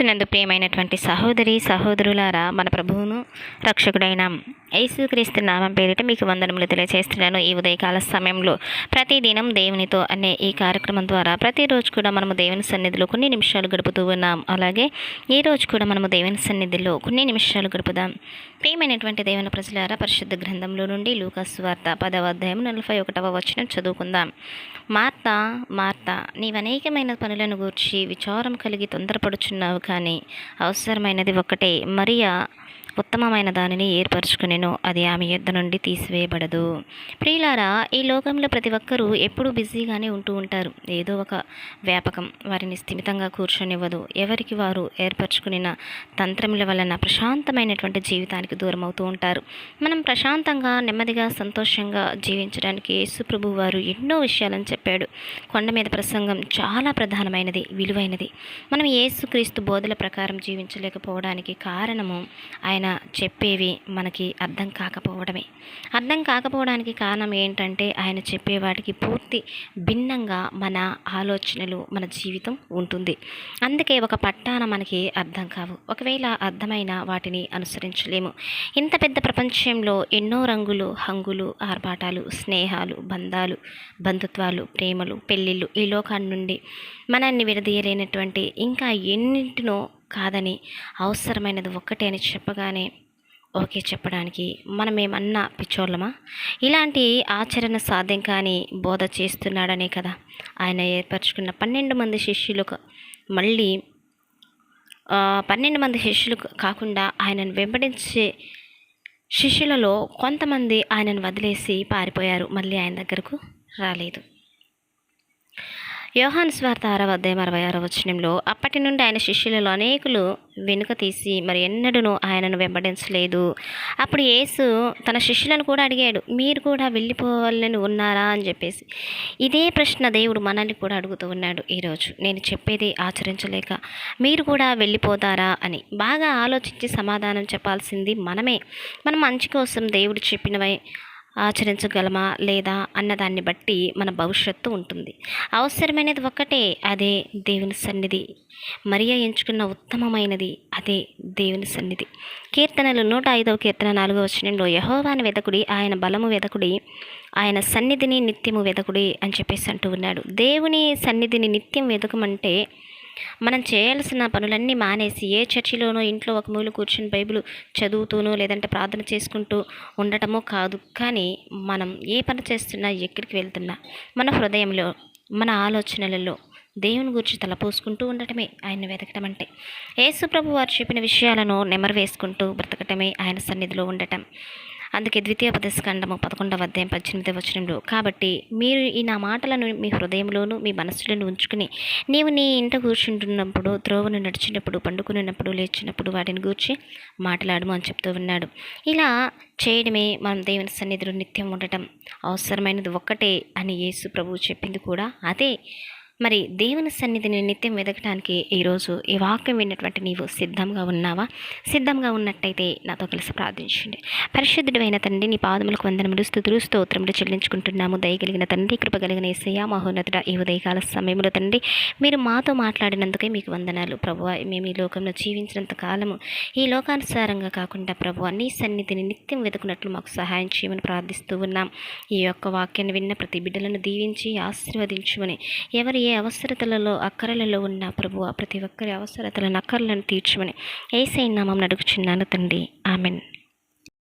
క్రీస్తునందు ప్రియమైనటువంటి సహోదరి సహోదరులారా మన ప్రభువును రక్షకుడైన యేసుక్రీస్తు నామం పేరిట మీకు వందనములు తెలియజేస్తున్నాను ఈ ఉదయకాల సమయంలో ప్రతిదినం దేవునితో అనే ఈ కార్యక్రమం ద్వారా ప్రతిరోజు కూడా మనము దేవుని సన్నిధిలో కొన్ని నిమిషాలు గడుపుతూ ఉన్నాం. అలాగే ఈ రోజు కూడా మనము దేవుని సన్నిధిలో కొన్ని నిమిషాలు గడుపుదాం. ప్రియమైనటువంటి దేవుని ప్రజలారా పరిశుద్ధ గ్రంథంలో నుండి లూకాస్ వార్త పదవ అధ్యాయం నలభై ఒకటవ వచనం చదువుకుందాం. మార్త మార్త నీవనేకమైన పనులను గూర్చి విచారం కలిగి తొందరపడుచున్నావు కానీ అవసరమైనది ఒకటే. మరియా ఉత్తమమైన దానిని ఏర్పరచుకునేను. అది ఆమె యుద్ధ నుండి తీసివేయబడదు. ప్రియులారా ఈ లోకంలో ప్రతి ఒక్కరూ ఎప్పుడూ బిజీగానే ఉంటూ ఉంటారు. ఏదో ఒక వ్యాపకం వారిని స్థిమితంగా కూర్చొనివ్వదు. ఎవరికి వారు ఏర్పరచుకున్న తంత్రముల వలన ప్రశాంతమైనటువంటి జీవితానికి దూరం అవుతూ ఉంటారు. మనం ప్రశాంతంగా నెమ్మదిగా సంతోషంగా జీవించడానికి యేసుప్రభు వారు ఎన్నో విషయాలను చెప్పాడు. కొండ మీద ప్రసంగం చాలా ప్రధానమైనది విలువైనది. మనం యేసుక్రీస్తు బోధల ప్రకారం జీవించలేకపోవడానికి కారణము ఆయన చెప్పేవి మనకి అర్థం కాకపోవడమే. అర్థం కాకపోవడానికి కారణం ఏంటంటే ఆయన చెప్పే వాటికి పూర్తి భిన్నంగా మన ఆలోచనలు మన జీవితం ఉంటుంది. అందుకే ఒక పట్టాన మనకి అర్థం కావు. ఒకవేళ అర్థమైన వాటిని అనుసరించలేము. ఇంత పెద్ద ప్రపంచంలో ఎన్నో రంగులు హంగులు ఆర్భాటాలు స్నేహాలు బంధాలు బంధుత్వాలు ప్రేమలు పెళ్ళిళ్ళు ఈ లోకాన్ని నుండి మనల్ని విడదీయలేనటువంటి ఇంకా ఎన్నింటినో కాదని అవసరమైనది ఒక్కటే అని చెప్పగానే ఓకే చెప్పడానికి మనం ఏమన్నా పిచ్చోళ్ళమా? ఇలాంటి ఆచరణ సాధ్యం కాని బోధ చేస్తున్నాడనే కదా. ఆయన ఏర్పరచుకున్న పన్నెండు మంది శిష్యులకు మళ్ళీ పన్నెండు మంది శిష్యులు కాకుండా ఆయనను వెంబడించే శిష్యులలో కొంతమంది ఆయనను వదిలేసి పారిపోయారు. మళ్ళీ ఆయన దగ్గరకు రాలేదు. యోహాను స్వార్థ ఆరవ అధ్యాయం అరవై ఆరో వచనంలో అప్పటి నుండి ఆయన శిష్యులలో అనేకులు వెనుక తీసి మరి ఎన్నడూనూ ఆయనను వెంబడించలేదు. అప్పుడు యేసు తన శిష్యులను కూడా అడిగాడు మీరు కూడా వెళ్ళిపోవాలని ఉన్నారా? అని చెప్పేసి. ఇదే ప్రశ్న దేవుడు మనల్ని కూడా అడుగుతూ ఉన్నాడు ఈరోజు. నేను చెప్పేది ఆచరించలేక మీరు కూడా వెళ్ళిపోతారా? అని. బాగా ఆలోచించి సమాధానం చెప్పాల్సింది మనమే. మన మంచి కోసం దేవుడు చెప్పినవై ఆచరించగలమా లేదా అన్నదాన్ని బట్టి మన భవిష్యత్తు ఉంటుంది. అవసరమైనది ఒక్కటే అదే దేవుని సన్నిధి. మరియా ఎంచుకున్న ఉత్తమమైనది అదే దేవుని సన్నిధి. కీర్తనలు నూట ఐదవ కీర్తన నాలుగవ వచనంలో యహోవాని వెదకుడి ఆయన బలము వెదకుడి ఆయన సన్నిధిని నిత్యము వెదకుడి అని చెప్పేసి అంటూ ఉన్నాడు. దేవుని సన్నిధిని నిత్యం వెదకమంటే మనం చేయాల్సిన పనులన్నీ మానేసి ఏ చర్చిలోనో ఇంట్లో ఒక మూల కూర్చుని బైబిల్ చదువుతూనో లేదంటే ప్రార్థన చేసుకుంటూ ఉండటమో కాదు. కానీ మనం ఏ పని చేస్తున్నా ఎక్కడికి వెళ్తున్నా మన హృదయంలో మన ఆలోచనలలో దేవుని గురించి తలపోసుకుంటూ ఉండటమే ఆయన వెతకటం అంటే. యేసుప్రభు వారు చెప్పిన విషయాలను నెమరు వేసుకుంటూ బ్రతకటమే ఆయన సన్నిధిలో ఉండటం. అందుకే ద్వితీయ ఉపదేశకాండము పదకొండవ అధ్యాయం పద్దెనిమిదవ వచనంలో కాబట్టి మీరు ఈ నా మాటలను మీ హృదయంలోను మీ మనస్సులను ఉంచుకుని నీవు నీ ఇంట కూర్చుంటున్నప్పుడు త్రోవను నడిచినప్పుడు పండుకున్నప్పుడు లేచినప్పుడు వాటిని గూర్చి మాట్లాడము అని చెప్తూ ఉన్నాడు. ఇలా చేయడమే మనం దేవుని సన్నిధిలో నిత్యం ఉండటం. అవసరమైనది ఒక్కటే అని యేసు ప్రభువు చెప్పింది కూడా అదే. మరి దేవుని సన్నిధిని నిత్యం వెదకడానికి ఈరోజు ఈ వాక్యం విన్నటువంటి నీవు సిద్ధంగా ఉన్నావా? సిద్ధంగా ఉన్నట్టయితే నాతో కలిసి ప్రార్థించండి. పరిశుద్ధుడైన తండ్రి నీ పాదములకు వందనములు స్థుతులు స్తోత్రములు చెల్లించుకుంటున్నాము. దయగలిగిన తండ్రి కృపగలిగిన ఏసయ్య మహోన్నతుడ ఈ ఉదయకాల సమయంలో తండ్రి మీరు మాతో మాట్లాడినందుకే మీకు వందనాలు. ప్రభు మేము ఈ లోకంలో జీవించినంత కాలము ఈ లోకానుసారంగా కాకుండా ప్రభు నీ సన్నిధిని నిత్యం వెతుకున్నట్లు మాకు సహాయం చేయమని ప్రార్థిస్తూ ఉన్నాం. ఈ యొక్క వాక్యాన్ని విన్న ప్రతి బిడ్డలను దీవించి ఆశీర్వదించమని ఎవరు ఏ అవసరతలలో అక్కరలలో ఉన్న ప్రభు ప్రతి ఒక్కరి అవసరతలను అక్కరలను తీర్చమని ఏసై నామం నడుగుచున్నాను తండ్రి. ఆమెన్.